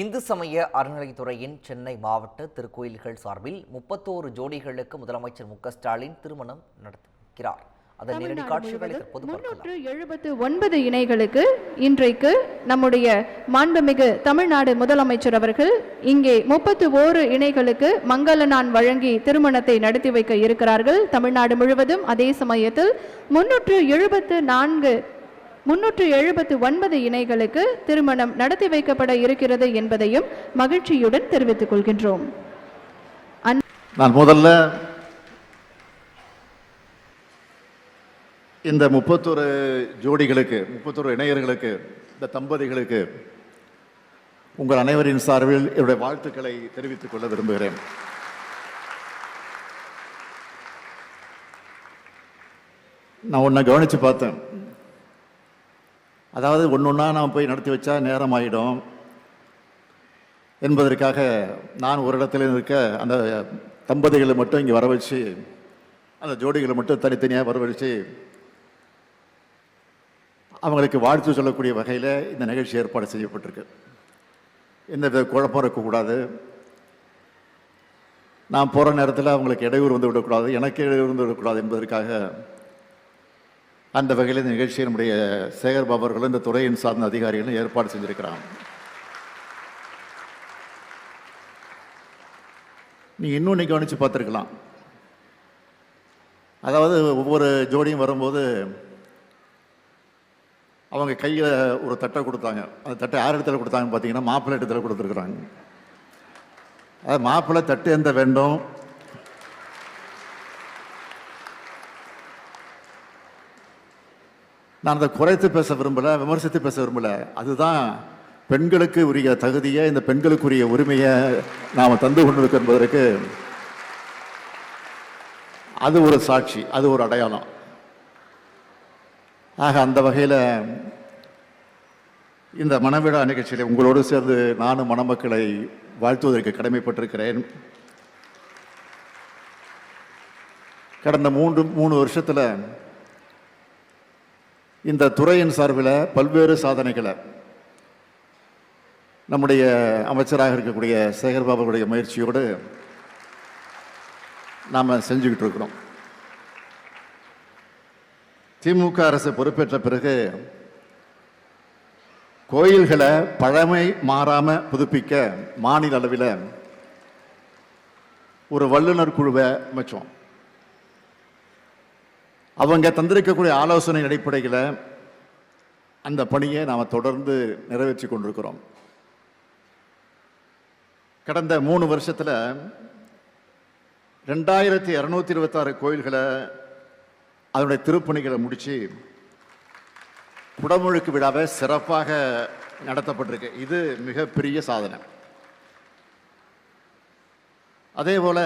இந்து சமய அறநிலைத்துறையின் சென்னை மாவட்ட திருக்கோயில்கள் சார்பில் முப்பத்தோரு ஜோடிகளுக்கு முதலமைச்சர் மு ஸ்டாலின் திருமணம் நடத்துகிறார். முன்னூற்று எழுபத்து ஒன்பது இணைகளுக்கு இன்றைக்கு நம்முடைய மாண்புமிகு தமிழ்நாடு முதலமைச்சர் அவர்கள் இங்கே முப்பத்து ஓரு இணைகளுக்கு மங்கள நான் வழங்கி திருமணத்தை நடத்தி வைக்க இருக்கிறார்கள். தமிழ்நாடு முழுவதும் அதே சமயத்தில் முன்னூற்று எழுபத்து நான்கு முன்னூற்று எழுபத்து ஒன்பது இணைகளுக்கு திருமணம் நடத்தி வைக்கப்பட இருக்கிறது என்பதையும் மகிழ்ச்சியுடன் தெரிவித்துக் கொள்கின்றோம். நான் முதல்ல இந்த முப்பத்தொரு ஜோடிகளுக்கு முப்பத்தொரு இணையர்களுக்கு இந்த தம்பதிகளுக்கு உங்கள் அனைவரின் சார்பில் என்னுடைய வாழ்த்துக்களை தெரிவித்துக் கொள்ள விரும்புகிறேன். நான் ஒன்றை கவனித்து பார்த்தேன். அதாவது ஒன்று ஒன்றா நான் போய் நடத்தி வச்சா நேரம் ஆகிடும் என்பதற்காக நான் ஒரு இடத்துல இருக்க அந்த தம்பதிகளை மட்டும் இங்கே வர வச்சு அந்த ஜோடிகளை மட்டும் தனித்தனியாக வரவழைச்சு அவங்களுக்கு வாழ்த்து சொல்லக்கூடிய வகையில் இந்த நிகழ்ச்சி ஏற்பாடு செய்யப்பட்டிருக்கு. எந்த வித குழப்பம் இருக்கக்கூடாது. நான் போகிற நேரத்தில் அவங்களுக்கு இடையூறு வந்து விடக்கூடாது எனக்கு இடையூறு வந்து விடக்கூடாது என்பதற்காக அந்த வகையில் இந்த நிகழ்ச்சியை நம்முடைய சேகர் பாபர்களும் இந்த துறையின் சார்ந்த அதிகாரிகளும் ஏற்பாடு செஞ்சிருக்கிறாங்க. நீங்கள் இன்னும் நீ கவனித்து பார்த்துருக்கலாம். அதாவது ஒவ்வொரு ஜோடியும் வரும்போது அவங்க கையில் ஒரு தட்டை கொடுத்தாங்க. அந்த தட்டை யார் இடத்துல கொடுத்தாங்கன்னு பார்த்தீங்கன்னா மாப்பிள்ளை இடத்துல கொடுத்துருக்குறாங்க. அது மாப்பிள்ளை தட்டு எந்த வேண்டும்? நான் அதை குறைத்து பேச விரும்பலை விமர்சித்து பேச விரும்பல. அதுதான் பெண்களுக்கு உரிய தகுதியை இந்த பெண்களுக்குரிய உரிமையை நாம் தந்து கொண்டிருக்கோம் என்பதற்கு அது ஒரு சாட்சி அது ஒரு அடையாளம். ஆக அந்த வகையில் இந்த மனவிழா நிகழ்ச்சியில் உங்களோடு சேர்ந்து நானும் மணமக்களை வாழ்த்துவதற்கு கடமைப்பட்டிருக்கிறேன். கடந்த மூன்று மூணு வருஷத்தில் இந்த துறையின் சார்பில் பல்வேறு சாதனைகளை நம்முடைய அமைச்சராக இருக்கக்கூடிய சேகர்பாபுடைய முயற்சியோடு நாம் செஞ்சுக்கிட்டு இருக்கிறோம். திமுக அரசு பொறுப்பேற்ற பிறகு கோயில்களை பழமை மாறாமல் புதுப்பிக்க மாநில அளவில் ஒரு வல்லுநர் குழுவை அமைச்சோம். அவங்க தந்திருக்கக்கூடிய ஆலோசனை அடிப்படையில் அந்த பணியை நாம் தொடர்ந்து நிறைவேற்றி கொண்டிருக்கிறோம். கடந்த மூணு வருஷத்தில் ரெண்டாயிரத்தி இரநூத்தி இருபத்தாறு கோயில்களை அதனுடைய திருப்பணிகளை முடித்து குடமுழுக்கு விழாவை சிறப்பாக நடத்தப்பட்டிருக்கு. இது மிகப்பெரிய சாதனை. அதே போல்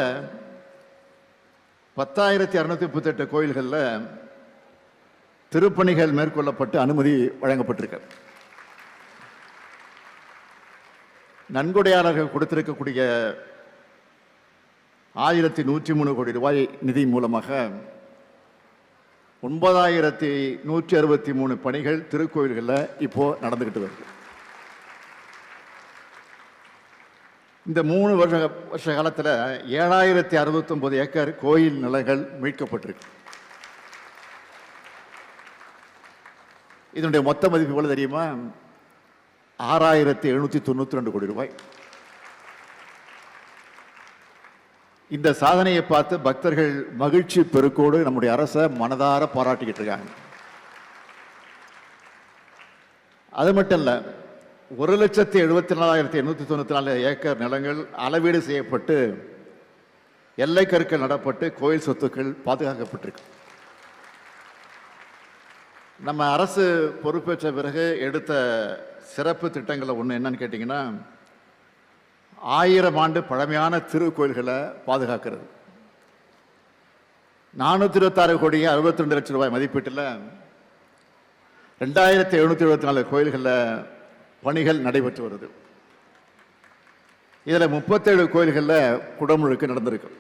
பத்தாயிரத்தி அறுநூத்தி முப்பத்தெட்டு கோயில்களில் திருப்பணிகள் மேற்கொள்ளப்பட்டு அனுமதி வழங்கப்பட்டிருக்கு நன்கொடையாளர்கள் கொடுத்திருக்கக்கூடிய ஆயிரத்தி நூற்றி மூணு கோடி ரூபாய் நிதி மூலமாக ஒன்பதாயிரத்தி நூற்றி அறுபத்தி மூணு பணிகள் திருக்கோயில்களில் இப்போ நடந்துக்கிட்டு வருது. இந்த மூணு வருஷ வருஷ காலத்தில் ஏழாயிரத்தி அறுபத்தொம்பது ஏக்கர் கோயில் நிலங்கள் மீட்கப்பட்டிருக்கு. இதனுடைய மொத்த மதிப்பு எவ்வளோ தெரியுமா? ஆறாயிரத்தி எழுநூற்றி தொண்ணூற்றி ரெண்டு கோடி ரூபாய். இந்த சாதனையை பார்த்து பக்தர்கள் மகிழ்ச்சி பெருக்கோடு நம்முடைய அரசை மனதார பாராட்டிக்கிட்டு இருக்காங்க. அது மட்டும் இல்லை ஒரு லட்சத்தி எழுபத்தி நாலாயிரத்தி எண்ணூற்றி தொண்ணூற்றி நாலு ஏக்கர் நிலங்கள் அளவீடு செய்யப்பட்டு எல்லை கருக்கள் நடப்பட்டு கோயில் சொத்துக்கள் பாதுகாக்கப்பட்டிருக்கு. நம்ம அரசு பொறுப்பேற்ற பிறகு எடுத்த சிறப்பு திட்டங்களில் ஒன்று என்னன்னு கேட்டிங்கன்னா ஆயிரம் ஆண்டு பழமையான திருக்கோயில்களை பாதுகாக்கிறது. நானூற்றி இருபத்தாறு கோடியே அறுபத்தி ரெண்டு லட்சம் ரூபாய் மதிப்பீட்டில் ரெண்டாயிரத்தி எழுநூற்றி எழுபத்தி நாலு கோயில்களில் பணிகள் நடைபெற்று வருது. இதில் முப்பத்தேழு கோயில்களில் குடமுழுக்கு நடந்திருக்கு.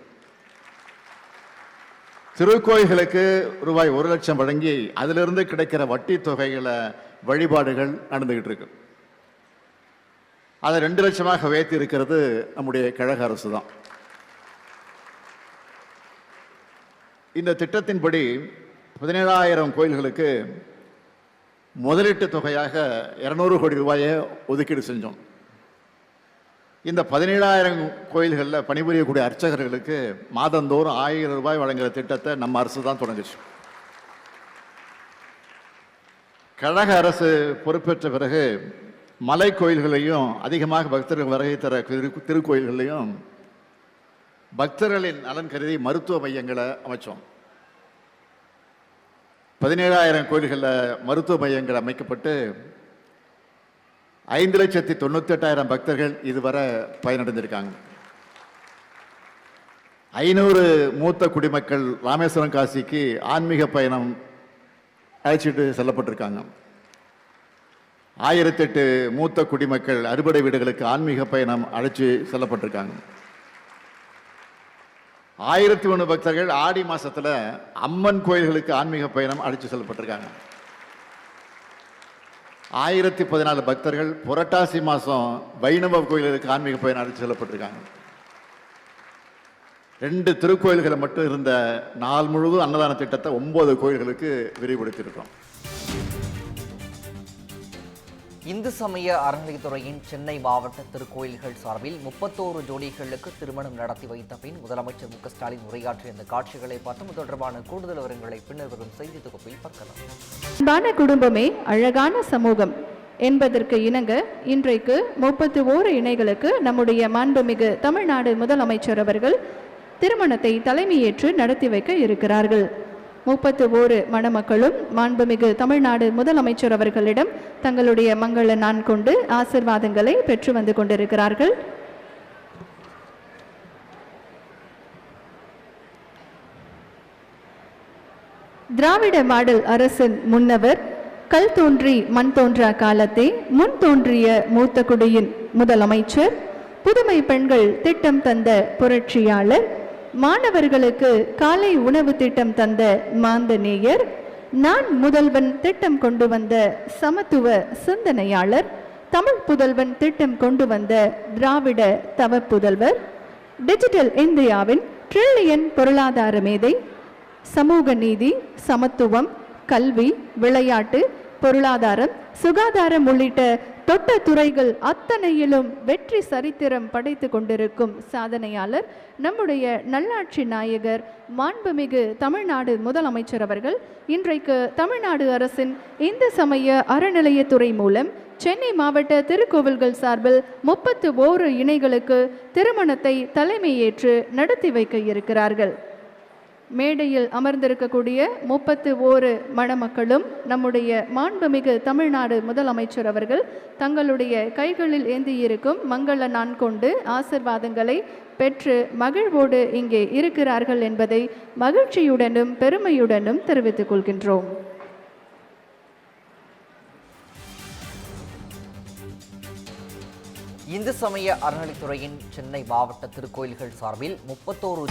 திருக்கோயில்களுக்கு ரூபாய் ஒரு லட்சம் வழங்கி அதிலிருந்து கிடைக்கிற வட்டி தொகைகளை வழிபாடுகள் நடந்துகிட்டு இருக்கு அதை ரெண்டு லட்சமாக உயர்த்தி இருக்கிறது நம்முடைய கழக அரசு தான் இந்த திட்டத்தின்படி பதினேழாயிரம் கோயில்களுக்கு முதலீட்டு தொகையாக இரநூறு கோடி ரூபாயை ஒதுக்கீடு செஞ்சோம். இந்த பதினேழாயிரம் கோயில்களில் பணிபுரியக்கூடிய அர்ச்சகர்களுக்கு மாதந்தோறும் ஆயிரம் ரூபாய் வழங்குகிற திட்டத்தை நம்ம அரசு தான் தொடங்குச்சு. கழக அரசு பொறுப்பேற்ற பிறகு மலை கோயில்களையும் அதிகமாக பக்தர்கள் வருகை தர திரு- திருக்கோயில்களையும் பக்தர்களின் நலன் கருதி மருத்துவ மையங்களை அமைச்சோம். பதினேழாயிரம் கோயில்களில் மருத்துவ மையங்கள் அமைக்கப்பட்டு ஐந்து லட்சத்தி தொண்ணூத்தெட்டாயிரம் பக்தர்கள் இதுவரை பயனடைந்திருக்காங்க. ஐநூறு மூத்த குடிமக்கள் ராமேஸ்வரம் காசிக்கு ஆன்மீக பயணம் அழைச்சிட்டு செல்லப்பட்டிருக்காங்க. ஆயிரத்தெட்டு மூத்த குடிமக்கள் அறுபடை வீடுகளுக்கு ஆன்மீக பயணம் அழைச்சி செல்லப்பட்டிருக்காங்க. ஆயிரத்தி ஒன்று பக்தர்கள் ஆடி மாசத்துல அம்மன் கோயில்களுக்கு ஆன்மீக பயணம் அழைச்சி செல்லப்பட்டிருக்காங்க. ஆயிரத்தி பதினாலு பக்தர்கள் புரட்டாசி மாதம் வைணவ கோயில்களுக்கு ஆன்மீக பயணம் அழைச்சி செல்லப்பட்டிருக்காங்க. ரெண்டு திருக்கோயில்களை மட்டும் இருந்த நாள் முழுவதும் அன்னதான திட்டத்தை ஒன்பது கோயில்களுக்கு விரிவுபடுத்தியிருக்கோம். இந்து சமய அறநிலையத்துறையின் சென்னை மாவட்ட திருக்கோயில்கள் சார்பில் முப்பத்தோரு ஜோடிகளுக்கு திருமணம் நடத்தி வைத்த பின் முதலமைச்சர் மு ஸ்டாலின் உரையாற்றிய இந்த காட்சிகளை பார்த்து இது தொடர்பான கூடுதல் விவரங்களை பின்னர் வரும் செய்தி தொகுப்பில் பார்க்கலாம். அன்பான குடும்பமே அழகான சமூகம் என்பதற்கு இணங்க இன்றைக்கு முப்பத்து ஓரு இணைகளுக்கு நம்முடைய மாண்புமிகு தமிழ்நாடு முதலமைச்சர் அவர்கள் திருமணத்தை தலைமையேற்று நடத்தி வைக்க இருக்கிறார்கள். முப்பத்து ஓரு மணமக்களும் மாண்புமிகு தமிழ்நாடு முதலமைச்சர் அவர்களிடம் தங்களுடைய மங்கள நான் கொண்டு ஆசிர்வாதங்களை பெற்று வந்து கொண்டிருக்கிறார்கள். திராவிட மாடல் அரசின் முன்னவர் கல் தோன்றி மண் தோன்றா காலத்தை முன் தோன்றிய மூத்த குடியின் முதலமைச்சர் புதுமை பெண்கள் திட்டம் தந்த புரட்சியாளர் மாணவர்களுக்கு காலை உணவு திட்டம் தந்த மாந்தநேயர் நான் முதல்வன் திட்டம் கொண்டு வந்த சமத்துவ சிந்தனையாளர் தமிழ் புதல்வன் திட்டம் கொண்டு வந்த திராவிட தவ புதல்வர் டிஜிட்டல் இந்தியாவின் ட்ரில்லியன் பொருளாதார மேதை சமூக நீதி சமத்துவம் கல்வி விளையாட்டு பொருளாதாரம் சுகாதாரம் உள்ளிட்ட தொட்ட துறைகள் அத்தனையிலும் வெற்றி சரித்திரம் படைத்து கொண்டிருக்கும் சாதனையாளர் நம்முடைய நல்லாட்சி நாயகர் மாண்புமிகு தமிழ்நாடு முதலமைச்சர் அவர்கள். இன்றைக்கு தமிழ்நாடு அரசின் இந்து சமய அறநிலையத்துறை மூலம் சென்னை மாவட்ட திருக்கோவில்கள் சார்பில் முப்பத்து ஓரு இணைகளுக்கு திருமணத்தை தலைமையேற்று நடத்தி வைக்க இருக்கிறார்கள். மேடையில் அமர்ந்திருக்கக்கூடிய முப்பத்து ஓரு மணமக்களும் நம்முடைய மாண்புமிகு தமிழ்நாடு முதலமைச்சர் அவர்கள் தங்களுடைய கைகளில் ஏந்தியிருக்கும் மங்கள நான் கொண்டு ஆசிர்வாதங்களை பெற்று மகிழ்வோடு இங்கே இருக்கிறார்கள் என்பதை மகிழ்ச்சியுடனும் பெருமையுடனும் தெரிவித்துக் கொள்கின்றோம். இந்து சமய அறநிலைத்துறையின் சென்னை மாவட்ட திருக்கோயில்கள் சார்பில் முப்பத்தோரு